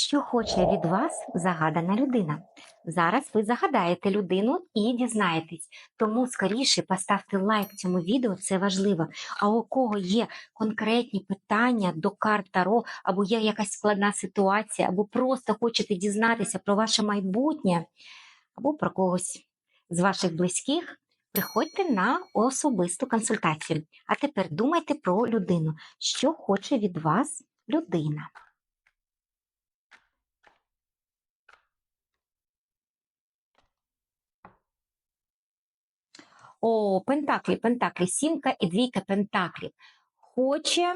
Що хоче від вас загадана людина? Зараз ви загадаєте людину і дізнаєтесь. Тому скоріше поставте лайк цьому відео, це важливо. А у кого є конкретні питання до карт Таро, або є якась складна ситуація, або просто хочете дізнатися про ваше майбутнє, або про когось з ваших близьких, приходьте на особисту консультацію. А тепер думайте про людину. Що хоче від вас людина? О, Пентаклі, Пентаклі, сімка і двійка Пентаклів. Хоче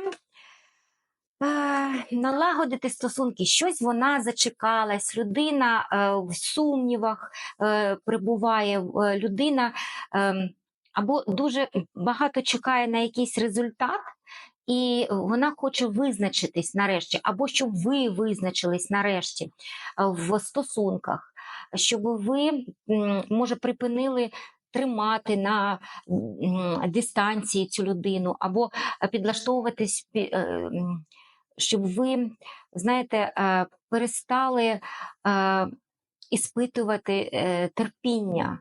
налагодити стосунки. Щось вона зачекалась, людина е, в сумнівах е, перебуває, е, людина е, або дуже багато чекає на якийсь результат. І вона хоче визначитись нарешті, або щоб ви визначились нарешті е, в стосунках, щоб ви, може, припинили тримати на дистанції цю людину, або е, підлаштовуватись, пі- е, щоб ви, знаєте, е, перестали іспитувати терпіння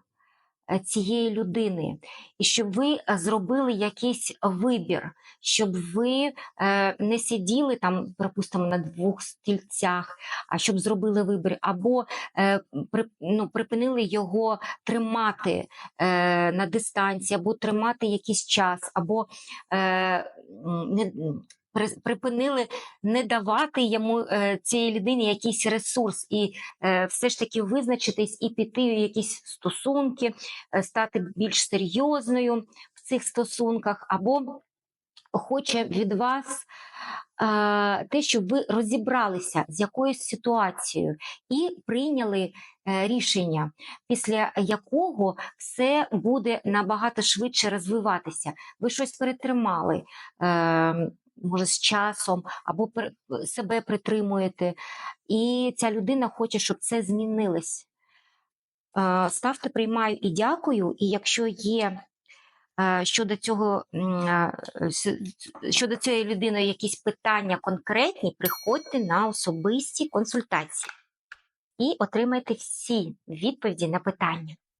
цієї людини, і щоб ви е, зробили якийсь вибір, щоб ви е, не сиділи там, припустимо, на двох стільцях, а щоб зробили вибір, або е, ну, припинили його тримати е, на дистанції, або тримати якийсь час, або е, не, припинили не давати йому е, цій людині якийсь ресурс, і е, все ж таки визначитись і піти в якісь стосунки, е, стати більш серйозною в цих стосунках, або хоче від вас те, щоб ви розібралися з якоюсь ситуацією і прийняли рішення, після якого все буде набагато швидше розвиватися. Ви щось перетримали. Е, Може, з часом або пер- себе притримуєте, і ця людина хоче, щоб це змінилось. Е, Ставте приймаю і дякую. І якщо є е, щодо цього е, щодо цієї людини якісь питання конкретні, приходьте на особисті консультації і отримайте всі відповіді на питання.